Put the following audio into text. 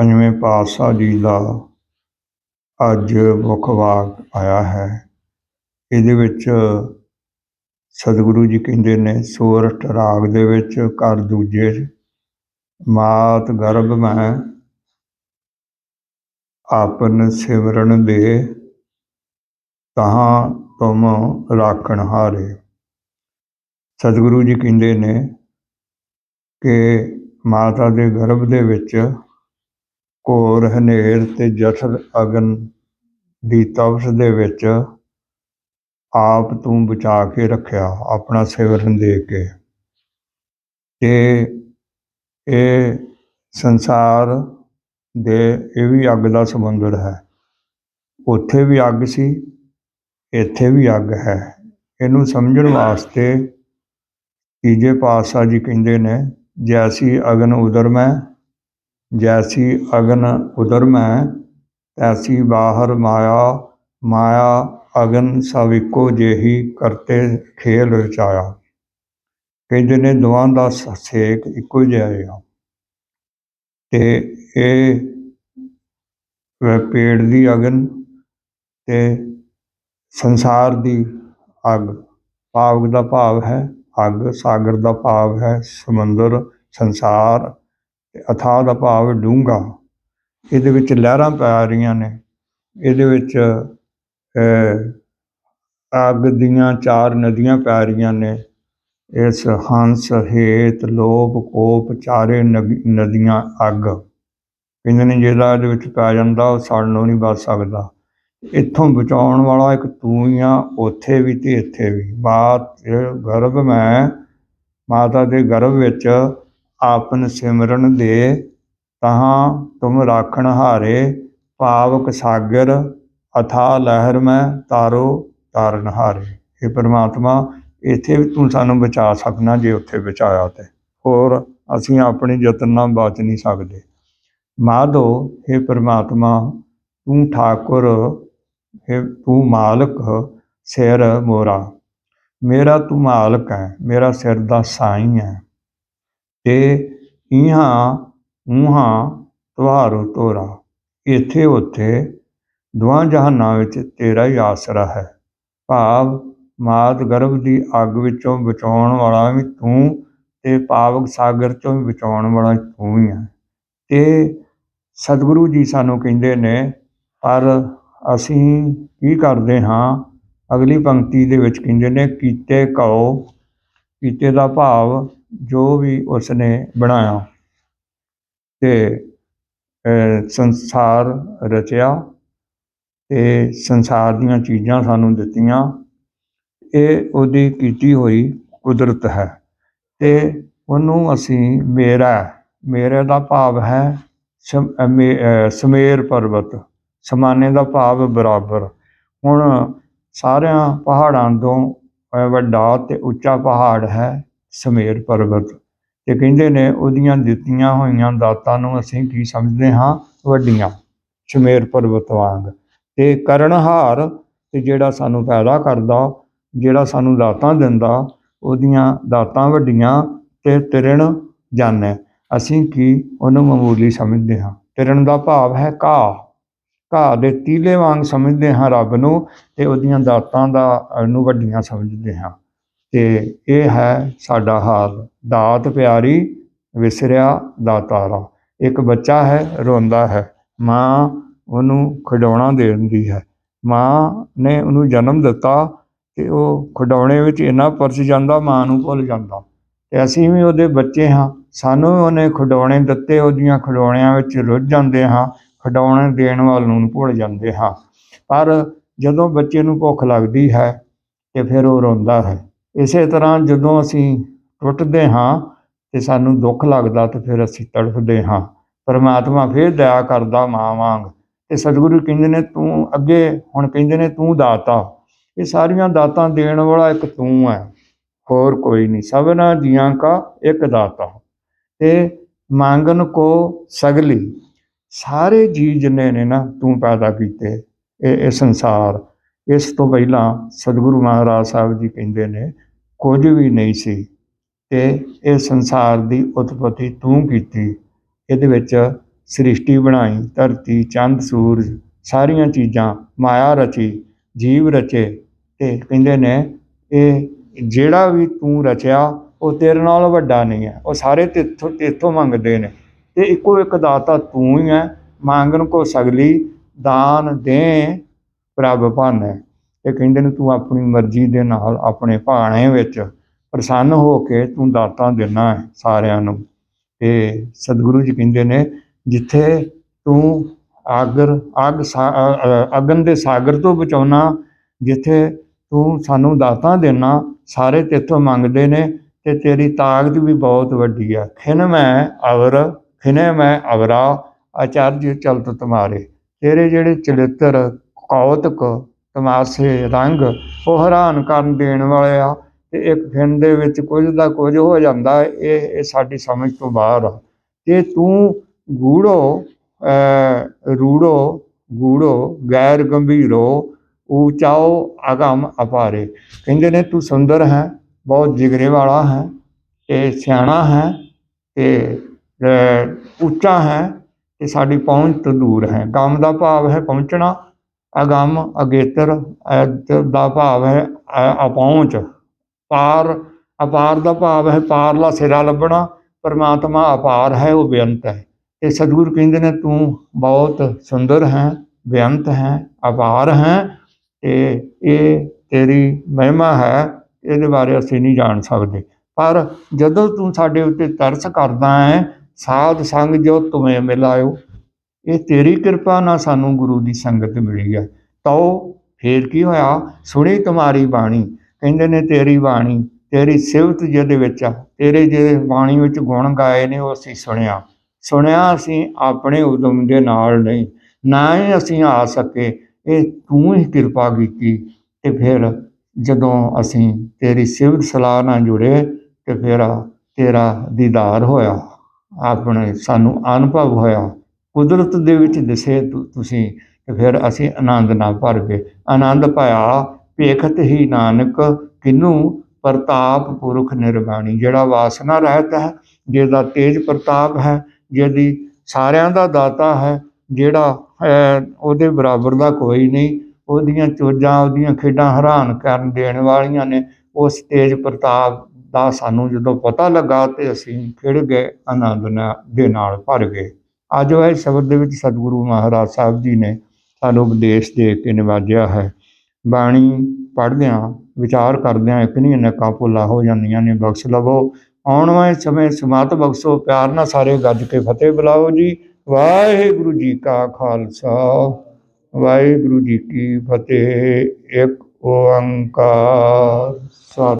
ਪੰਜਵੇਂ ਪਾਤਸ਼ਾਹ ਜੀ ਦਾ ਅੱਜ ਮੁੱਖ ਵਾਕ ਆਇਆ ਹੈ। ਇਹਦੇ ਵਿੱਚ ਸਤਿਗੁਰੂ ਜੀ ਕਹਿੰਦੇ ਨੇ ਸੋਰਠ ਰਾਗ ਦੇ ਵਿੱਚ ਕਰ ਦੂਜੇ ਮਾਤ ਗਰਭ ਮੈਂ ਆਪਨ ਸਿਮਰਨ ਦੇ, ਤਹਾਂ ਤੁਮ ਰਾਖਣ ਹਾਰੇ। ਸਤਿਗੁਰੂ ਜੀ ਕਹਿੰਦੇ ਨੇ ਕਿ ਮਾਤਾ ਦੇ ਗਰਭ ਦੇ ਵਿੱਚ ਘੋਰ ਹਨੇਰ ਤੇ ਜਠਰ ਅਗਨ ਦੀ ਤਪਸ਼ ਦੇ ਵਿੱਚ ਆਪ ਤੂੰ ਬਚਾ ਕੇ ਰੱਖਿਆ, ਆਪਣਾ ਸਿਵਰਨ ਦੇ ਕੇ। ਤੇ ਇਹ ਸੰਸਾਰ ਦੇ, ਇਹ ਵੀ ਅੱਗ ਦਾ ਸਮੁੰਦਰ ਹੈ। ਉੱਥੇ ਵੀ ਅੱਗ ਸੀ, ਇੱਥੇ ਵੀ ਅੱਗ ਹੈ। ਇਹਨੂੰ ਸਮਝਣ ਵਾਸਤੇ ਤੀਜੇ ਪਾਤਸ਼ਾਹ ਜੀ ਕਹਿੰਦੇ ਨੇ ਜੈਸੀ ਅਗਨ ਉਦਰ ਮੈਂ ਜੈਸੀ ਅਗਨ ਉਦਰ ਮੈਂ, ਤੈਸੀ ਬਾਹਰ ਮਾਇਆ ਮਾਇਆ ਅਗਨ ਸਭ ਇੱਕੋ ਜਿਹੀ ਕਰਤੇ ਖੇਲ ਰਚਾਇਆ। ਕਹਿੰਦੇ ਨੇ ਦੋਵਾਂ ਦਾ ਸ- ਸੇਕ ਇੱਕੋ ਜਿਹਾ ਆ ਤੇ ਇਹ ਪੇੜ ਦੀ ਅਗਨ ਤੇ ਸੰਸਾਰ ਦੀ ਅੱਗ। ਭਾਵ ਦਾ ਭਾਵ ਹੈ ਅੱਗ, ਸਾਗਰ ਦਾ ਭਾਵ ਹੈ ਸਮੁੰਦਰ, ਸੰਸਾਰ ਅਥਾਹ ਦਾ ਭਾਵ ਡੂੰਘਾ। ਇਹਦੇ ਵਿੱਚ ਲਹਿਰਾਂ ਪੈ ਰਹੀਆਂ ਨੇ। ਇਹਦੇ ਵਿੱਚ ਅਹ, ਅੱਗ ਦੀਆਂ ਚਾਰ ਨਦੀਆਂ ਪੈ ਰਹੀਆਂ ਨੇ। ਇਸ ਹੰਸ ਹੇਤ ਲੋਭ ਕੋਪ ਚਾਰੇ ਨਗ- ਨਦੀਆਂ ਅੱਗ। ਕਹਿੰਦੇ ਨੇ ਜਿਹੜਾ ਇਹਦੇ ਵਿੱਚ ਪੈ ਜਾਂਦਾ ਉਹ ਸੜਨੋਂ ਨਹੀਂ ਬਚ ਸਕਦਾ। ਇੱਥੋਂ ਬਚਾਉਣ ਵਾਲਾ ਇੱਕ ਤੂੰ ਹੀ ਆ ਉੱਥੇ ਵੀ ਤੇ ਇੱਥੇ ਵੀ। ਮਾਤ ਗਰਭ ਮੈਂ ਮਾਤਾ ਦੇ ਗਰਭ ਵਿੱਚ ਆਪਨ ਸਿਮਰਨ ਦੇ, ਤਹਾਂ ਤੁਮ ਰਾਖਣ ਹਾਰੇ ਭਾਵਕ ਸਾਗਰ, ਅਥਾ ਲਹਿਰ ਮੈਂ ਤਾਰੋ ਤਾਰਨ ਹਾਰੇ। ਇਹ ਪਰਮਾਤਮਾ, ਇੱਥੇ ਵੀ ਤੂੰ ਸਾਨੂੰ ਬਚਾ ਸਕਣਾ ਜੇ ਉੱਥੇ ਬਚਾਇਆ ਤੇ। ਹੋਰ ਅਸੀਂ ਆਪਣੇ ਯਤਨ ਨਾਲ ਬਚ ਨਹੀਂ ਸਕਦੇ। ਮਾਧੋ ਇਹ ਪਰਮਾਤਮਾ, ਤੂੰ ਠਾਕੁਰ ਇਹ ਤੂੰ ਮਾਲਕ, ਸਿਰ ਮੋਰਾ। ਮੇਰਾ ਤੂੰ ਮਾਲਕ ਹੈ, ਮੇਰਾ ਸਿਰ ਦਾ ਸਾਈਂ ਹੈ। ਤੇ ਇਹਾਂ ਉਹਾਂ ਤੁਹਾਰੋ ਤੋਰਾ ਇੱਥੇ ਉੱਥੇ ਦੋਹਾਂ ਜਹਾਨਾਂ ਵਿੱਚ ਤੇਰਾ ਹੀ ਆਸਰਾ ਹੈ। ਭਾਵ ਮਾਤ ਗਰਭ ਦੀ ਅੱਗ ਵਿੱਚੋਂ ਬਚਾਉਣ ਵਾਲਾ ਵੀ ਤੂੰ ਤੇ ਪਾਵਕ ਸਾਗਰ ਚੋਂ ਵੀ ਬਚਾਉਣ ਵਾਲਾ ਤੂੰ ਹੀ ਹੈ। ਤੇ ਸਤਿਗੁਰੂ ਜੀ ਸਾਨੂੰ ਕਹਿੰਦੇ ਨੇ, ਪਰ ਅਸੀਂ ਕੀ ਕਰਦੇ ਹਾਂ? ਅਗਲੀ ਪੰਕਤੀ ਦੇ ਵਿੱਚ ਕਹਿੰਦੇ ਨੇ, ਕੀਤੇ ਕਉ ਕੀਤੇ ਦਾ ਭਾਵ ਜੋ ਵੀ ਉਸਨੇ ਬਣਾਇਆ ਤੇ ਸੰਸਾਰ ਰਚਿਆ ਤੇ ਸੰਸਾਰ ਦੀਆਂ ਚੀਜ਼ਾਂ ਸਾਨੂੰ ਦਿੱਤੀਆਂ, ਇਹ ਉਹਦੀ ਕੀਤੀ ਹੋਈ ਕੁਦਰਤ ਹੈ ਤੇ ਉਹਨੂੰ ਅਸੀਂ ਮੇਰਾ ਮੇਰੇ ਦਾ ਭਾਵ ਹੈ ਸਮ- ਸਮੇਰ ਪਰਬਤ, ਸਮਾਨੇ ਦਾ ਭਾਵ ਬਰਾਬਰ। ਹੁਣ ਸਾਰਿਆਂ ਪਹਾੜਾਂ ਤੋਂ ਵੱਡਾ ਤੇ ਉੱਚਾ ਪਹਾੜ ਹੈ ਸਮੇਰ ਪਰਬਤ। ਤੇ ਕਹਿੰਦੇ ਨੇ, ਉਹਦੀਆਂ ਦਿੱਤੀਆਂ ਹੋਈਆਂ ਦਾਤਾਂ ਨੂੰ ਅਸੀਂ ਕੀ ਸਮਝਦੇ ਹਾਂ? ਵੱਡੀਆਂ, ਸਮੇਰ ਪਰਬਤ ਵਾਂਗ। ਤੇ ਕਰਨਹਾਰ, ਤੇ ਜਿਹੜਾ ਸਾਨੂੰ ਪੈਦਾ ਕਰਦਾ, ਜਿਹੜਾ ਸਾਨੂੰ ਦਾਤਾਂ ਦਿੰਦਾ, ਉਹਦੀਆਂ ਦਾਤਾਂ ਵੱਡੀਆਂ ਤੇ ਤਿਰਣ ਜਾਣੈ ਅਸੀਂ ਕੀ ਉਹਨੂੰ ਮਾਮੂਲੀ ਸਮਝਦੇ ਹਾਂ? ਤਿਰਣ ਦਾ ਭਾਵ ਹੈ ਘਾਹ। ਘਾਹ ਦੇ ਤੀਲੇ ਵਾਂਗ ਸਮਝਦੇ ਹਾਂ ਰੱਬ ਨੂੰ ਤੇ ਉਹਦੀਆਂ ਦਾਤਾਂ ਦਾ ਨੂੰ ਵੱਡੀਆਂ ਸਮਝਦੇ ਹਾਂ। ਤੇ ਇਹ ਹੈ ਸਾਡਾ ਹਾਲ। ਦਾਤ ਪਿਆਰੀ ਵਿਸਰਿਆ ਦਾਤਾਰਾ ਇੱਕ ਬੱਚਾ ਹੈ, ਰੋਂਦਾ ਹੈ। ਮਾਂ ਉਹਨੂੰ ਖਿਡੌਣਾ ਦੇ ਦਿੰਦੀ ਹੈ। ਮਾਂ ਨੇ ਉਹਨੂੰ ਜਨਮ ਦਿੱਤਾ ਤੇ ਉਹ ਖਿਡੌਣੇ ਵਿੱਚ ਇੰਨਾ ਪਰਸ ਜਾਂਦਾ, ਮਾਂ ਨੂੰ ਭੁੱਲ ਜਾਂਦਾ। ਤੇ ਅਸੀਂ ਵੀ ਉਹਦੇ ਬੱਚੇ ਹਾਂ। ਸਾਨੂੰ ਵੀ ਉਹਨੇ ਖਿਡੌਣੇ ਦਿੱਤੇ, ਉਹਦੀਆਂ ਖਿਡੌਣਿਆਂ ਵਿੱਚ ਰੁੱਝ ਜਾਂਦੇ ਹਾਂ। ਖਿਡੌਣੇ ਦੇਣ ਵਾਲ ਨੂੰ ਭੁੱਲ ਜਾਂਦੇ ਹਾਂ। ਪਰ ਜਦੋਂ ਬੱਚੇ ਨੂੰ ਭੁੱਖ ਲੱਗਦੀ ਹੈ ਤੇ ਫਿਰ ਉਹ ਰੋਂਦਾ ਹੈ। ਇਸੇ ਤਰ੍ਹਾਂ ਜਦੋਂ ਅਸੀਂ ਟੁੱਟਦੇ ਹਾਂ ਅਤੇ ਸਾਨੂੰ ਦੁੱਖ ਲੱਗਦਾ ਤਾਂ ਫਿਰ ਅਸੀਂ ਤੜਫਦੇ ਹਾਂ। ਪਰਮਾਤਮਾ ਫਿਰ ਦਇਆ ਕਰਦਾ ਮਾਂ ਵਾਂਗ। ਅਤੇ ਸਤਿਗੁਰੂ ਕਹਿੰਦੇ ਨੇ, ਤੂੰ ਅੱਗੇ, ਹੁਣ ਕਹਿੰਦੇ ਨੇ, ਤੂੰ ਦਾਤਾ। ਇਹ ਸਾਰੀਆਂ ਦਾਤਾਂ ਦੇਣ ਵਾਲਾ ਇੱਕ ਤੂੰ ਹੈ। ਹੋਰ ਕੋਈ ਨਹੀਂ। ਸਭਨਾ ਜੀਆਂ ਕਾ ਇੱਕ ਦਾਤਾ। ਤੇ ਮੰਗਨ ਕੋ ਸਗਲੀ। ਸਾਰੇ ਜੀ ਜਿੰਨੇ ਨੇ ਨਾ ਤੂੰ ਪੈਦਾ ਕੀਤੇ ਇਹ ਸੰਸਾਰ। ਇਸ ਤੋਂ ਪਹਿਲਾਂ ਸਤਿਗੁਰੂ ਮਹਾਰਾਜ ਸਾਹਿਬ ਜੀ ਕਹਿੰਦੇ ਨੇ, ਕੁਝ ਵੀ ਨਹੀਂ ਸੀ ਤੇ ਇਹ ਸੰਸਾਰ ਦੀ ਉਤਪਤੀ ਤੂੰ ਕੀਤੀ। ਇਹਦੇ ਵਿੱਚ ਸ੍ਰਿਸ਼ਟੀ ਬਣਾਈ, ਧਰਤੀ, ਚੰਦ, ਸੂਰਜ, ਸਾਰੀਆਂ ਚੀਜ਼ਾਂ, ਮਾਇਆ ਰਚੀ, ਜੀਵ ਰਚੇ ਤੇ ਕਹਿੰਦੇ ਨੇ, ਇਹ ਜਿਹੜਾ ਵੀ ਤੂੰ ਰਚਿਆ, ਉਹ ਤੇਰੇ ਨਾਲ ਵੱਡਾ ਨਹੀਂ ਹੈ। ਉਹ ਸਾਰੇ ਤੇਥੋਂ ਤੇਥੋਂ ਮੰਗਦੇ ਨੇ। ਤੇ ਇੱਕੋ ਇੱਕ ਦਾਤਾ ਤੂੰ ਹੀ ਹੈ। ਮੰਗਣ ਕੋ ਸਗਲੀ ਦਾਨ ਦੇ। ਪ੍ਰਭ ਭਾਨੈ। ਇਹ ਕਹਿੰਦੇ ਨੇ, ਤੂੰ ਆਪਣੀ ਮਰਜ਼ੀ ਦੇ ਨਾਲ ਆਪਣੇ ਭਾਣੇ ਵਿੱਚ ਪ੍ਰਸੰਨ ਹੋ ਕੇ ਤੂੰ ਦਾਤਾਂ ਦੇਣਾ ਹੈ ਸਾਰਿਆਂ ਨੂੰ। ਤੇ ਸਤਿਗੁਰੂ ਜੀ ਕਹਿੰਦੇ ਨੇ, ਜਿੱਥੇ ਤੂੰ ਆਗਰ ਅੱਗ ਸਾ- ਅਗਨ ਦੇ ਸਾਗਰ ਤੋਂ ਬਚਾਉਣਾ, ਜਿੱਥੇ ਤੂੰ ਸਾਨੂੰ ਦਾਤਾਂ ਦੇਣਾ ਸਾਰੇ ਤੇਥੋਂ ਮੰਗਦੇ ਨੇ, ਤੇ ਤੇਰੀ ਤਾਕਤ ਵੀ ਬਹੁਤ ਵੱਡੀ ਆ। ਖਿਨ ਮੈਂ ਅਵਰ, ਖਿਨੇ ਮੈਂ ਅਵਰਾ, ਆਚਾਰਜ ਚਲਤ ਤੁਮਾਰੇ। ਤੇਰੇ ਜਿਹੜੇ ਚਲਿੱਤਰ ਔਤਕ ਤਮਾਸ਼ੇ ਰੰਗ ਉਹ ਹੈਰਾਨ ਕਰਨ ਦੇਣ ਵਾਲੇ ਆ। ਤੇ ਇੱਕ ਖਿੰਡ ਦੇ ਵਿੱਚ ਕੁਝ ਦਾ ਕੁਝ ਹੋ ਜਾਂਦਾ ਇਹ ਇਹ ਸਾਡੀ ਸਮਝ ਤੋਂ ਬਾਹਰ ਆ। ਤੇ ਤੂੰ ਗੂੜੋ ਰੂੜੋ ਗੂੜੋ ਗੈਰ ਗੰਭੀਰੋ, ਊਚਾਓ, ਅਗਮ, ਅਪਾਰੇ। ਕਹਿੰਦੇ ਨੇ ਤੂੰ ਸੁੰਦਰ ਹੈ, ਬਹੁਤ ਜਿਗਰੇ ਵਾਲਾ ਹੈ, ਤੇ ਸਿਆਣਾ ਹੈ, ਤੇ ਉੱਚਾ ਹੈ, ਤੇ ਸਾਡੀ ਪਹੁੰਚ ਤੋਂ ਦੂਰ ਹੈ। ਗਮ ਦਾ ਭਾਵ ਹੈ ਪਹੁੰਚਣਾ ਅਗਮ, ਅਗੇਤਰ ਦਾ ਭਾਵ ਹੈ, ਅ- ਅਪਹੁੰਚ। ਪਾਰ, ਅਪਾਰ ਦਾ ਭਾਵ ਹੈ ਪਾਰਲਾ ਸਿਰਾ ਲੱਭਣਾ, ਪਰਮਾਤਮਾ ਅਪਾਰ ਹੈ, ਉਹ ਬੇਅੰਤ ਹੈ। ਤੇ ਸਤਿਗੁਰ ਕਹਿੰਦੇ ਨੇ, ਤੂੰ ਬਹੁਤ ਸੁੰਦਰ ਹੈ, ਬੇਅੰਤ ਹੈ, ਅਪਾਰ ਹੈ, ਤੇ ਇਹ ਤੇਰੀ ਮਹਿਮਾ ਹੈ, ਇਹਦੇ ਬਾਰੇ ਅਸੀਂ ਨਹੀਂ ਜਾਣ ਸਕਦੇ। ਪਰ ਜਦੋਂ ਤੂੰ ਸਾਡੇ ਉੱਤੇ ਤਰਸ ਕਰਦਾ ਹੈ, ਸਾਧ ਸੰਗ ਜੋ ਤੁਮੇ ਮਿਲਾਇਓ ਇਹ ਤੇਰੀ ਕਿਰਪਾ ਨਾਲ ਸਾਨੂੰ ਗੁਰੂ ਦੀ ਸੰਗਤ ਮਿਲੀ ਹੈ। ਤਉ ਫੇਰ ਕੀ ਹੋਇਆ? ਸੁਣੀ ਤੁਮਾਰੀ ਬਾਣੀ। ਕਹਿੰਦੇ ਨੇ, ਤੇਰੀ ਬਾਣੀ, ਤੇਰੀ ਸਿਫਤ ਜਿਹਦੇ ਵਿੱਚ ਆ, ਤੇਰੇ ਜਿਹੜੇ ਬਾਣੀ ਵਿੱਚ ਗੁਣ ਗਾਏ ਨੇ, ਉਹ ਅਸੀਂ ਸੁਣਿਆ। ਸੁਣਿਆ ਅਸੀਂ ਆਪਣੇ ਉਦਮ ਦੇ ਨਾਲ ਨਹੀਂ, ਨਾ ਹੀ ਅਸੀਂ ਆ ਸਕੇ। ਇਹ ਤੂੰ ਹੀ ਕਿਰਪਾ ਕੀਤੀ। ਤੇ ਫਿਰ ਜਦੋਂ ਅਸੀਂ ਤੇਰੀ ਸਿਵਤ ਸਲਾਹ ਨਾਲ ਜੁੜੇ, ਤੇ ਫਿਰ ਤੇਰਾ ਦੀਦਾਰ ਹੋਇਆ। ਆਪਣੇ ਸਾਨੂੰ ਅਨੁਭਵ ਹੋਇਆ। ਕੁਦਰਤ ਦੇ ਵਿੱਚ ਦਿਸੇ ਤੁਸੀਂ, ਤੇ ਫਿਰ ਅਸੀਂ ਆਨੰਦ ਨਾਲ ਭਰ ਗਏ। ਆਨੰਦ ਪਾਇਆ, ਭੇਖਤ ਹੀ ਨਾਨਕ, ਕਿਨੂੰ? ਪ੍ਰਤਾਪ ਪੁਰਖ ਨਿਰਵਾਣੀ ਜਿਹੜਾ ਵਾਸਨਾ ਰਹਿਤ ਹੈ, ਜਿਹਦਾ ਤੇਜ ਪ੍ਰਤਾਪ ਹੈ, ਜਿਹਦੀ ਸਾਰਿਆਂ ਦਾ ਦਾਤਾ ਹੈ, ਜਿਹੜਾ ਉਹਦੇ ਬਰਾਬਰ ਦਾ ਕੋਈ ਨਹੀਂ। ਉਹਦੀਆਂ ਚੋਜਾਂ, ਉਹਦੀਆਂ ਖੇਡਾਂ ਹੈਰਾਨ ਕਰਨ ਦੇਣ ਵਾਲੀਆਂ ਨੇ। ਉਸ ਤੇਜ ਪ੍ਰਤਾਪ ਦਾ ਸਾਨੂੰ ਜਦੋਂ ਪਤਾ ਲੱਗਾ, ਤੇ ਅਸੀਂ ਖਿੜ ਗਏ, ਆਨੰਦ ਨਾ- ਦੇ ਨਾਲ ਭਰ ਗਏ। ਅੱਜ ਉਹ ਸ਼ਬਦ ਦੇ ਵਿੱਚ ਸਤਿਗੁਰੂ ਮਹਾਰਾਜ ਸਾਹਿਬ ਜੀ ਨੇ ਸਾਨੂੰ ਉਪਦੇਸ਼ ਦੇ ਕੇ ਨਿਵਾਜਿਆ ਹੈ। ਬਾਣੀ ਪੜ੍ਹਦਿਆਂ, ਵਿਚਾਰ ਕਰਦਿਆਂ ਇੱਕ ਨਹੀਂ ਨੱਕਾ ਭੁੱਲਾ ਹੋ ਜਾਂਦੀਆਂ ਨੇ। ਬਖਸ਼ ਲਵੋ। ਆਉਣ ਵਾਲੇ ਸਮੇਂ ਸਮਾਤ ਬਖਸ਼ੋ। ਪਿਆਰ ਨਾਲ ਸਾਰੇ ਗੱਜ ਕੇ ਫਤਿਹ ਬੁਲਾਓ ਜੀ। ਵਾਹਿਗੁਰੂ ਜੀ ਕਾ ਖਾਲਸਾ। ਵਾਹਿਗੁਰੂ ਜੀ ਕੀ ਫਤਿਹ। ਇੱਕ ਓੰਕਾਰ। ਸਤਿ